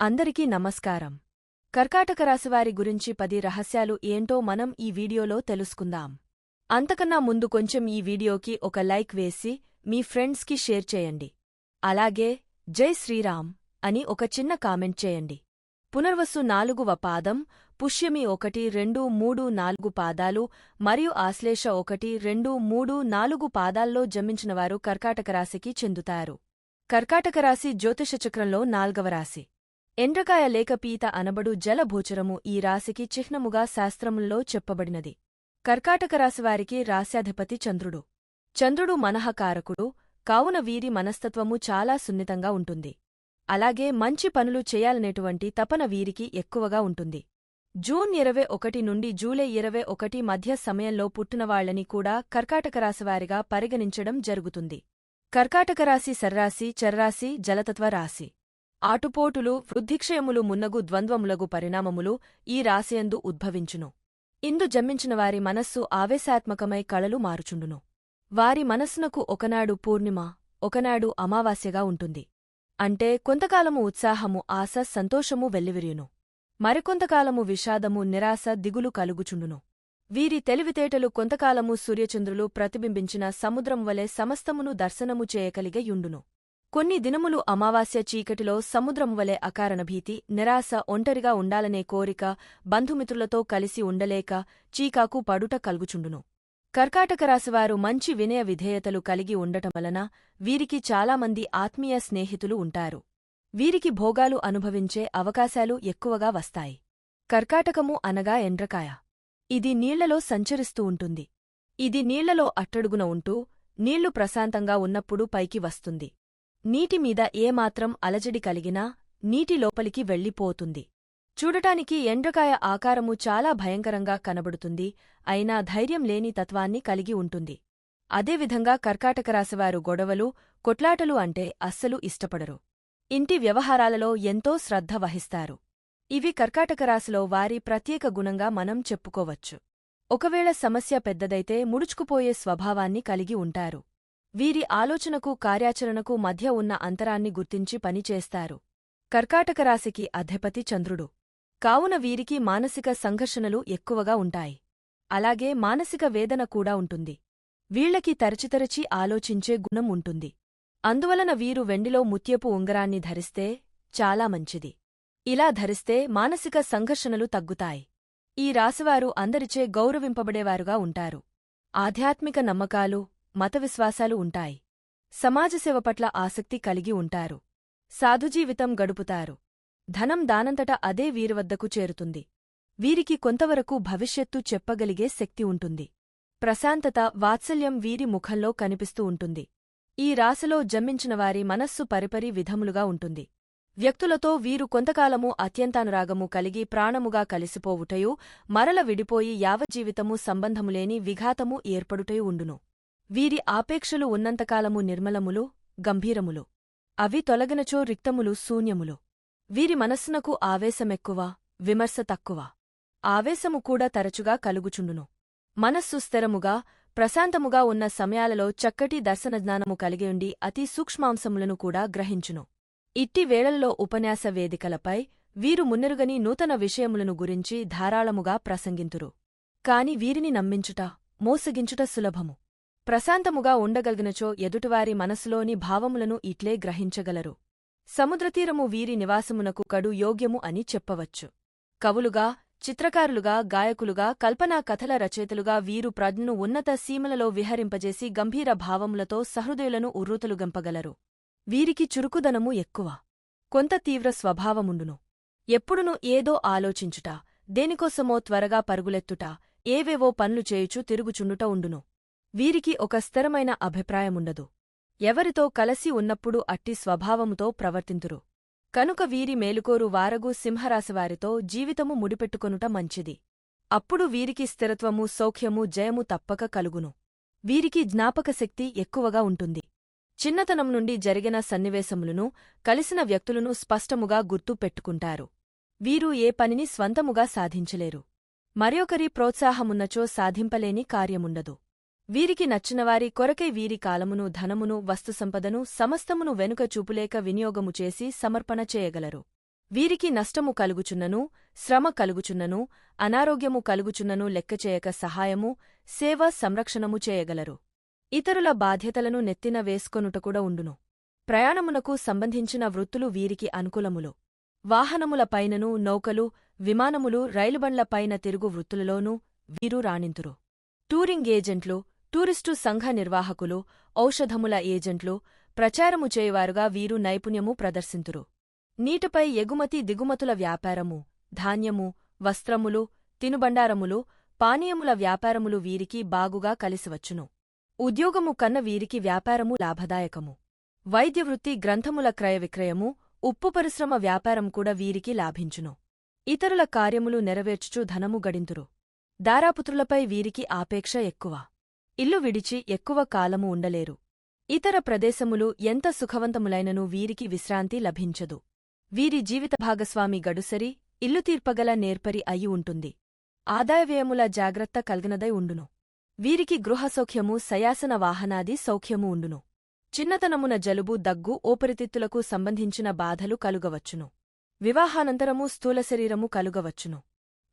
అందరికీ నమస్కారం. కర్కాటక రాశివారి గురించి పది రహస్యాలు ఏంటో మనం ఈ వీడియోలో తెలుసుకుందాం. అంతకన్నా ముందు కొంచెం ఈ వీడియోకి ఒక లైక్ వేసి మీ ఫ్రెండ్స్కి షేర్ చేయండి. అలాగే జై శ్రీరామ్ అని ఒక చిన్న కామెంట్ చేయండి. పునర్వసు నాలుగువ పాదం పుష్యమి ఒకటి రెండు మూడు నాలుగు పాదాలు మరియు ఆశ్లేష ఒకటి రెండు మూడు నాలుగు పాదాల్లో జన్మించినవారు కర్కాటక రాశికి చెందుతారు. కర్కాటక రాశి జ్యోతిష చక్రంలో నాల్గవ రాశి. ఎండ్రకాయ లేక పీత అనబడు జలభోచరము ఈ రాశికి చిహ్నముగా శాస్త్రముల్లో చెప్పబడినది. కర్కాటక రాశివారికి రాశ్యాధిపతి చంద్రుడు. చంద్రుడు మనఃకారకుడు కావున వీరి మనస్తత్వము చాలా సున్నితంగా ఉంటుంది. అలాగే మంచి పనులు చేయాలనేటువంటి తపన వీరికి ఎక్కువగా ఉంటుంది. జూన్ ఇరవై ఒకటి నుండి జూలై ఇరవై ఒకటి మధ్య సమయంలో పుట్టినవాళ్ళని కూడా కర్కాటక రాశివారిగా పరిగణించడం జరుగుతుంది. కర్కాటక రాశి సర్రాశి చర్రాశి జలతత్వ రాశి. ఆటుపోటులు వృద్ధిక్షయములు మున్నగు ద్వంద్వములగు పరిణామములు ఈ రాశియందు ఉద్భవించును. ఇందు జన్మించిన వారి మనస్సు ఆవేశాత్మకమై కళలు మారుచుండును. వారి మనస్సునకు ఒకనాడు పూర్ణిమ ఒకనాడు అమావాస్యగా ఉంటుంది. అంటే కొంతకాలము ఉత్సాహము ఆశ సంతోషము వెల్లివిరియును. మరికొంతకాలము విషాదము నిరాశ దిగులు కలుగుచుండును. వీరి తెలివితేటలు కొంతకాలము సూర్యచంద్రులు ప్రతిబింబించిన సముద్రం వలె సమస్తమును దర్శనము చేయగలిగయుండును కొన్ని దినములు అమావాస్య చీకటిలో సముద్రం వలె అకారణ భీతి నిరాశ ఒంటరిగా ఉండాలనే కోరిక బంధుమిత్రులతో కలిసి ఉండలేక చీకాకు పడుట కలుగుచుండును. కర్కాటక రాశివారు మంచి వినయ విధేయతలు కలిగి ఉండటం వలన వీరికి చాలామంది ఆత్మీయ స్నేహితులు ఉంటారు. వీరికి భోగాలు అనుభవించే అవకాశాలు ఎక్కువగా వస్తాయి. కర్కాటకము అనగా ఎండ్రకాయ. ఇది నీళ్ళలో సంచరిస్తూ ఉంటుంది. ఇది నీళ్ళలో అట్టడుగున ఉంటూ నీళ్ళు ప్రశాంతంగా ఉన్నప్పుడు పైకి వస్తుంది. నీటిమీద ఏమాత్రం అలజడి కలిగినా నీటి లోపలికి వెళ్ళిపోతుంది. చూడటానికి ఎండ్రకాయ ఆకారము చాలా భయంకరంగా కనబడుతుంది అయినా ధైర్యం లేని తత్వాన్ని కలిగి ఉంటుంది. అదేవిధంగా కర్కాటకరాశివారు గొడవలు కొట్లాటలు అంటే అస్సలు ఇష్టపడరు. ఇంటి వ్యవహారాలలో ఎంతో శ్రద్ధ వహిస్తారు. ఇవి కర్కాటకరాశిలో వారి ప్రత్యేక గుణంగా మనం చెప్పుకోవచ్చు. ఒకవేళ సమస్య పెద్దదైతే ముడుచుకుపోయే స్వభావాన్ని కలిగి ఉంటారు. వీరి ఆలోచనకు కార్యాచరణకు మధ్య ఉన్న అంతరాన్ని గుర్తించి పనిచేస్తారు కర్కాటక రాశికి అధిపతి చంద్రుడు. కావున వీరికి మానసిక సంఘర్షణలు ఎక్కువగా ఉంటాయి. అలాగే మానసిక వేదన కూడా ఉంటుంది. వీళ్ళకి తరచితరచి ఆలోచించే గుణం ఉంటుంది. అందువలన వీరు వెండిలో ముత్యపు ఉంగరాన్ని ధరిస్తే చాలా మంచిది. ఇలా ధరిస్తే మానసిక సంఘర్షణలు తగ్గుతాయి. ఈ రాశివారు అందరిచే గౌరవింపబడేవారుగా ఉంటారు. ఆధ్యాత్మిక నమ్మకాలు మత విశ్వాసాలు ఉంటాయి సమాజసేవ పట్ల ఆసక్తి కలిగి ఉంటారు. సాధుజీవితం గడుపుతారు. ధనం దానంతట అదే వీరి వద్దకు చేరుతుంది. వీరికి కొంతవరకు భవిష్యత్తు చెప్పగలిగే శక్తి ఉంటుంది. ప్రశాంతత వాత్సల్యం వీరి ముఖంలో కనిపిస్తూ ఉంటుంది. ఈ రాశిలో జన్మించినవారి మనస్సు పరిపరి విధములుగా ఉంటుంది. వ్యక్తులతో వీరు కొంతకాలము అత్యంతానురాగము కలిగి ప్రాణముగా కలిసిపోవుటయు మరల విడిపోయి యావజ్జీవితము సంబంధములేని విఘాతము ఏర్పడుటయు ఉండును. వీరి ఆపేక్షలు ఉన్నంతకాలము నిర్మలములు గంభీరములు. అవి తొలగినచో రిక్తములు శూన్యములు. వీరి మనస్సునకు ఆవేశమెక్కువ విమర్శ తక్కువ. ఆవేశము కూడా తరచుగా కలుగుచుండును. మనస్సు స్థిరముగా ప్రశాంతముగా ఉన్న సమయాలలో చక్కటి దర్శనజ్ఞానము కలిగియుండి అతి సూక్ష్మాంశములను కూడా గ్రహించును. ఇట్టి వేళల్లో ఉపన్యాస వేదికలపై వీరు మున్నెరుగని నూతన విషయములను గురించి ధారాళముగా ప్రసంగింతురు. కాని వీరిని నమ్మించుట మోసగించుట సులభము. ప్రశాంతముగా ఉండగలిగినచో ఎదుటివారి మనసులోని భావములను ఇట్లే గ్రహించగలరు. సముద్రతీరము వీరి నివాసమునకు కడు యోగ్యము అని చెప్పవచ్చు. కవులుగా చిత్రకారులుగా గాయకులుగా కల్పనా కథల రచయితలుగా వీరు ప్రజ్ఞను ఉన్నత సీమలలో విహరింపజేసి గంభీర భావములతో సహృదయులను ఉర్రూతలుగంపగలరు వీరికి చురుకుదనము ఎక్కువ. కొంత తీవ్ర స్వభావముండును. ఎప్పుడునూ ఏదో ఆలోచించుట దేనికోసమో త్వరగా పరుగులెత్తుట ఏవేవో పనులు చేయుచు తిరుగుచుండుట ఉండును. వీరికి ఒక స్థిరమైన అభిప్రాయముండదు. ఎవరితో కలసి ఉన్నప్పుడు అట్టి స్వభావముతో ప్రవర్తింతురు. కనుక వీరి మేలుకోరు వారగు సింహరాశివారితో జీవితము ముడిపెట్టుకొనుట మంచిది. అప్పుడు వీరికి స్థిరత్వము సౌఖ్యము జయము తప్పక కలుగును. వీరికి జ్ఞాపకశక్తి ఎక్కువగా ఉంటుంది. చిన్నతనం నుండి జరిగిన సన్నివేశములను కలిసిన వ్యక్తులను స్పష్టముగా గుర్తు పెట్టుకుంటారు. వీరు ఏ పనిని స్వంతముగా సాధించలేరు. మరొకరి ప్రోత్సాహమున్నచో సాధింపలేని కార్యముండదు. వీరికి నచ్చినవారి కొరకై వీరి కాలమును ధనమును వస్తుసంపదను సమస్తమును వెనుక చూపులేక వినియోగము చేసి సమర్పణ చేయగలరు. వీరికి నష్టము కలుగుచున్నను శ్రమ కలుగుచున్నను అనారోగ్యము కలుగుచున్నను లెక్కచేయక సహాయము సేవ సంరక్షణము చేయగలరు. ఇతరుల బాధ్యతలను నెత్తిన వేసుకొనుటకూడ ఉండును. ప్రయాణమునకు సంబంధించిన వృత్తులు వీరికి అనుకూలములు. వాహనముల పైనను నౌకలు విమానములు రైలుబండ్లపైన తిరుగు వృత్తులలోనూ వీరు రాణింతురు. టూరింగ్ ఏజెంట్లు టూరిస్టు సంఘ నిర్వాహకులు ఔషధముల ఏజెంట్లు ప్రచారము చేయువారుగా వీరు నైపుణ్యము ప్రదర్శింతురు. నీటిపై ఎగుమతి దిగుమతుల వ్యాపారము ధాన్యము వస్త్రములు తినుబండారములు పానీయముల వ్యాపారములు వీరికి బాగుగా కలిసివచ్చును. ఉద్యోగము కన్న వీరికి వ్యాపారము లాభదాయకము. వైద్యవృత్తి గ్రంథముల క్రయవిక్రయము ఉప్పు పరిశ్రమ వ్యాపారం కూడా వీరికి లాభించును. ఇతరుల కార్యములు నెరవేర్చుచు ధనము గడింతురు. దారాపుత్రులపై వీరికి ఆపేక్ష ఎక్కువ. ఇల్లు విడిచి ఎక్కువ కాలము ఉండలేరు. ఇతర ప్రదేశములు ఎంత సుఖవంతములైనను వీరికి విశ్రాంతి లభించదు. వీరి జీవిత భాగస్వామి గడుసరి ఇల్లు తీర్పగల నేర్పరి అయి ఉంటుంది. ఆదాయవ్యయముల జాగ్రత్త కల్గనదై ఉండును. వీరికి గృహసౌఖ్యము సయాసన వాహనాది సౌఖ్యము ఉండును. చిన్నతనమున జలుబు దగ్గు ఓపరితిత్తులకు సంబంధించిన బాధలు కలుగవచ్చును. వివాహానంతరము స్థూల శరీరము కలుగవచ్చును.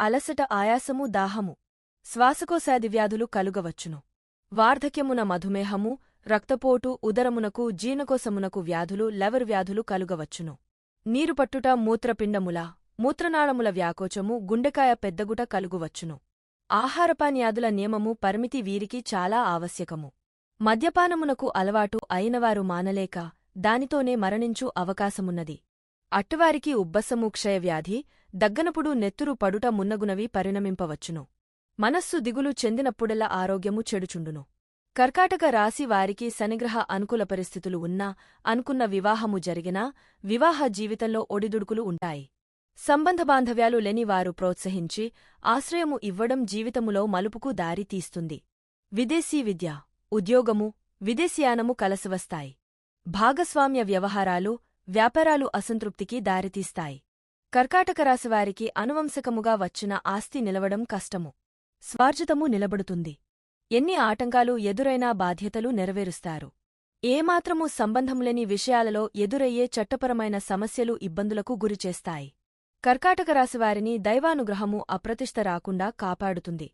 అలసట ఆయాసము దాహము శ్వాసకోశాది వ్యాధులు కలుగవచ్చును. వార్ధక్యమున మధుమేహము రక్తపోటు ఉదరమునకు జీర్ణకోశమునకు వ్యాధులు లెవర్ వ్యాధులు కలుగవచ్చును. నీరుపట్టుట మూత్రపిండముల మూత్రనాళముల వ్యాకోచము గుండెకాయ పెద్దగుట కలుగువచ్చును. ఆహారపానీయాదుల నియమము పరిమితి వీరికి చాలా ఆవశ్యకము. మద్యపానమునకు అలవాటు అయినవారు మానలేక దానితోనే మరణించు అవకాశమున్నది. అట్టువారికి ఉబ్బసము క్షయవ్యాధి దగ్గనపుడు నెత్తురు పడుట మున్నగునవి పరిణమింపవచ్చును. మనస్సు దిగులు చెందినప్పుడెల్ల ఆరోగ్యము చెడుచుండును. కర్కాటక రాశి వారికి శనిగ్రహ అనుకూల పరిస్థితులు ఉన్నా అనుకున్న వివాహము జరిగినా వివాహ జీవితంలో ఒడిదుడుకులు ఉంటాయి. సంబంధ బాంధవ్యాలు లేని వారు ప్రోత్సహించి ఆశ్రయము ఇవ్వడం జీవితములో మలుపుకు దారి తీస్తుంది. విదేశీ విద్య ఉద్యోగము విదేశీయానము కలసివస్తాయి. భాగస్వామ్య వ్యవహారాలు వ్యాపారాలు అసంతృప్తికి దారితీస్తాయి. కర్కాటక రాశివారికి అనువంశకముగా వచ్చిన ఆస్తి నిలవడం కష్టము. స్వార్జితము నిలబడుతుంది. ఎన్ని ఆటంకాలు ఎదురైనా బాధ్యతలు నెరవేరుస్తారు. ఏమాత్రమూ సంబంధంలేని విషయాలలో ఎదురయ్యే చట్టపరమైన సమస్యలు ఇబ్బందులకు గురిచేస్తాయి. కర్కాటక రాశివారిని దైవానుగ్రహము అప్రతిష్ట రాకుండా కాపాడుతుంది.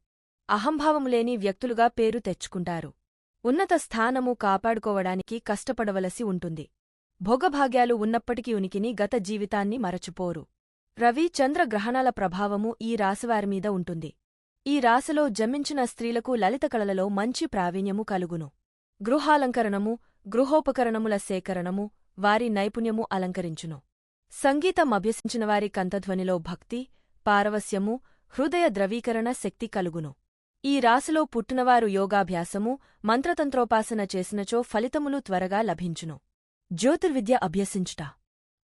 అహంభావములేని వ్యక్తులుగా పేరు తెచ్చుకుంటారు. ఉన్నత స్థానము కాపాడుకోవడానికి కష్టపడవలసి ఉంటుంది. భోగభాగ్యాలు ఉన్నప్పటికీ ఉనికిని గత జీవితాన్ని మరచిపోరు. రవి చంద్ర గ్రహణాల ప్రభావము ఈ రాశివారిమీద ఉంటుంది. ఈ రాశిలో జమించిన స్త్రీలకు లలిత కళలలో మంచి ప్రావీణ్యము కలుగును. గృహాలంకరణము గృహోపకరణముల సేకరణము వారి నైపుణ్యము అలంకరించును. సంగీతం అభ్యసించినవారి కంతధ్వనిలో భక్తి పారవస్యము హృదయ ద్రవీకరణ శక్తి కలుగును. ఈ రాశిలో పుట్టినవారు యోగాభ్యాసము మంత్రతంత్రోపాసన చేసినచో ఫలితములు త్వరగా లభించును. జ్యోతిర్విద్య అభ్యసించుట.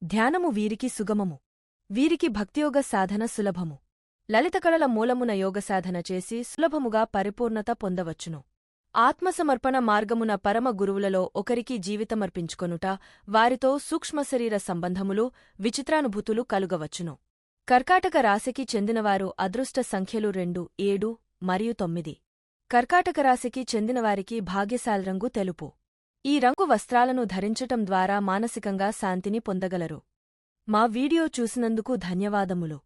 ధ్యానము వీరికి సుగమము. వీరికి భక్తియోగ సాధన సులభము. లలితకళల మూలమున యోగసాధన చేసి సులభముగా పరిపూర్ణత పొందవచ్చును. ఆత్మసమర్పణ మార్గమున పరమ గురువులలో ఒకరికి జీవితమర్పించుకొనుట వారితో సూక్ష్మశరీర సంబంధములు విచిత్రానుభూతులు కలుగవచ్చును. కర్కాటక రాశికి చెందినవారు అదృష్ట సంఖ్యలు రెండు ఏడు మరియు తొమ్మిది. కర్కాటక రాశికి చెందినవారికి భాగ్యశాల రంగు తెలుపు. ఈ రంగు వస్త్రాలను ధరించటం ద్వారా మానసికంగా శాంతిని పొందగలరు. మా వీడియో చూసినందుకు ధన్యవాదములు.